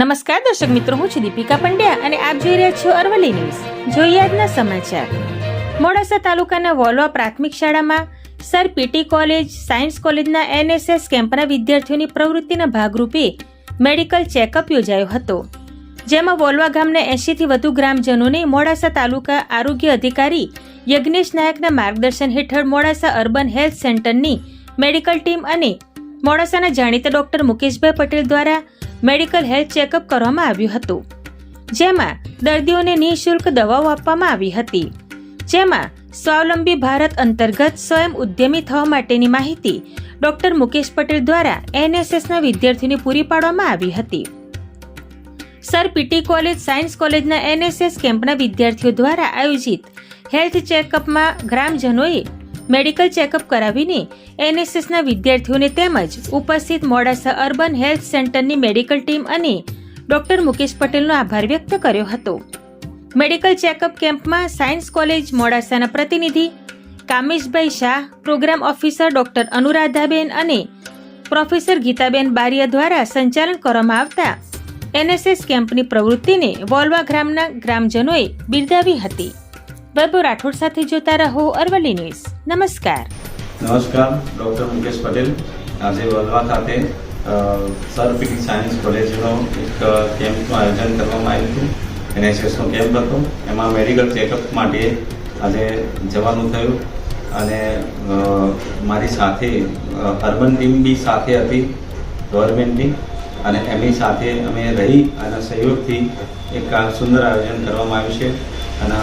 નમસ્કાર દર્શક મિત્રો, હું છું દીપિકા પંડ્યા અને આપ જોઈ રહ્યા છો અરવલ્લી ન્યૂઝ. જોઈએ આજના સમાચાર. મોડાસા તાલુકાના વોલવા પ્રાથમિક શાળામાં સર પીટી કોલેજ, સાયન્સ કોલેજના એનએસએસ કેમ્પના વિદ્યાર્થીઓની પ્રવૃત્તિના ભાગરૂપે મેડિકલ ચેકઅપ યોજાયો હતો. જેમાં વોલવા ગામના એંશીથી વધુ ગ્રામજનોને મોડાસા તાલુકા આરોગ્ય અધિકારી યજ્ઞેશ નાયકના માર્ગદર્શન હેઠળ મોડાસા અર્બન હેલ્થ સેન્ટરની મેડિકલ ટીમ અને મોડાસાના જાણીતા ડોક્ટર મુકેશભાઈ પટેલ દ્વારા મેડિકલ હેલ્થ ચેકઅપ કરવામાં આવ્યું હતું. જેમાં દર્દીઓને નિઃશુલ્ક દવાઓ આપવામાં આવી હતી. જેમાં સ્વાવલંબી ભારત અંતર્ગત સ્વયં ઉદ્યમી થવા માટેની માહિતી ડોક્ટર મુકેશ પટેલ દ્વારા એનએસએસના વિદ્યાર્થીઓને પૂરી પાડવામાં આવી હતી. સર પીટી કોલેજ સાયન્સ કોલેજના એનએસએસ કેમ્પના વિદ્યાર્થીઓ દ્વારા આયોજિત હેલ્થ ચેકઅપમાં ગ્રામજનોએ મેડિકલ ચેકઅપ કરાવીને એનએસએસના વિદ્યાર્થીઓને તેમજ ઉપસ્થિત મોડાસા અર્બન હેલ્થ સેન્ટરની મેડિકલ ટીમ અને ડોક્ટર મુકેશ પટેલનો આભાર વ્યક્ત કર્યો હતો. મેડિકલ ચેકઅપ કેમ્પમાં સાયન્સ કોલેજ મોડાસાના પ્રતિનિધિ Kameshbhai Shah, programme officer doctor Anuradhaben અને પ્રોફેસર ગીતાબેન બારિયા દ્વારા સંચાલન કરવામાં આવતા એનએસએસ કેમ્પની પ્રવૃત્તિને વોલવા ગ્રામના ગ્રામજનોએ બિરદાવી હતી. વૈભવ રાઠોડ સાથે જોતા રહો અરવલ્લી ન્યૂઝ. નમસ્કાર. નમસ્કાર, ડૉક્ટર મુકેશ પટેલ. આજે વલવા ખાતે સર પીટી સાયન્સ કોલેજનો એક કેમ્પનું આયોજન કરવામાં આવ્યું હતું. એનએસએસનો કેમ્પ હતો. એમાં મેડિકલ ચેકઅપ માટે આજે જવાનું થયું. અને મારી સાથે અર્બન ટીમ બી સાથે હતી ગવર્મેન્ટની અને એમની સાથે અમે રહી અને સહયોગથી એક સુંદર આયોજન કરવામાં આવ્યું છે. અને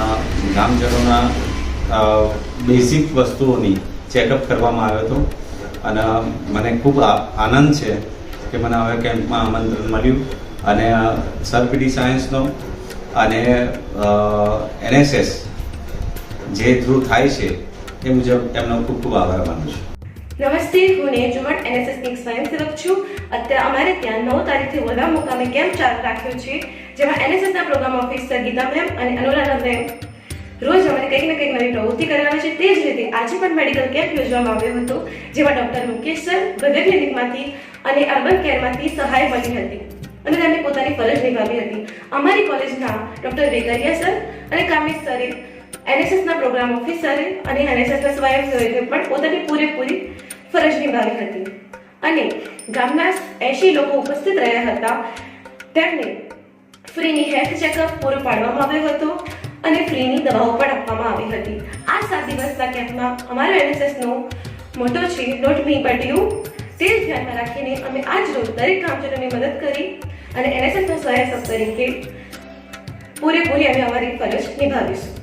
ગામજનોના બેઝિક વસ્તુઓની ચેકઅપ કરવામાં આવ્યો હતો. અને મને ખૂબ આનંદ છે કે મને હવે કેમ્પમાં આમંત્રણ મળ્યું. અને સરપીડી સાયન્સનો અને એનએસએસ જે થ્રુ થાય છે, એ મુજબ એમનો ખૂબ ખૂબ આભાર માનું છું. નમસ્તે, હું ચૌહાણ એનએસએસની સ્વયંસેવક છું. અત્યારે અમારે ત્યાં નવ તારીખથી વલભા મુકામે કેમ્પ ચાલુ રાખ્યો છે, જેમાં એનએસએસના પ્રોગ્રામ ઓફિસર ગીતા મેમ અને અનુરાધા મેમ રોજ અમને કંઈક ને કંઈક નવી પ્રવૃત્તિ કરાવે છે. તે જ રીતે આજે પણ મેડિકલ કેમ્પ યોજવામાં આવ્યો હતો, જેમાં ડોક્ટર મુકેશ સર ગગન ક્લિનિકમાંથી અને અર્બન કેરમાંથી સહાય મળી હતી અને તેમણે પોતાની ફરજ નિભાવી હતી. અમારી કોલેજના ડોક્ટર વેગરિયા સર અને કામિશ સરે એનએસએસના પ્રોગ્રામ ઓફિસરે અને એનએસએસના સ્વયંસેવકે પણ પોતાની પૂરેપૂરી ફરજ નિભાવી હતી. અને ગામના એંશી લોકો ઉપસ્થિત રહ્યા હતા. તેમને ફ્રીની હેલ્થ ચેકઅપ પૂરું પાડવામાં આવ્યો હતો. અને ફ્રીની દવાઓ પણ આપવામાં આવી હતી. આ સાત દિવસના કેમ્પમાં અમારો એનએસએસનો મોટો છે ડોટ મી બટ તે જ ધ્યાનમાં રાખીને અમે આજ રોજ દરેક કામચોરોની મદદ કરી અને એનએસએસના સહાયક તરીકે પૂરેપૂરી અમે અમારી ફરજ નિભાવીશું.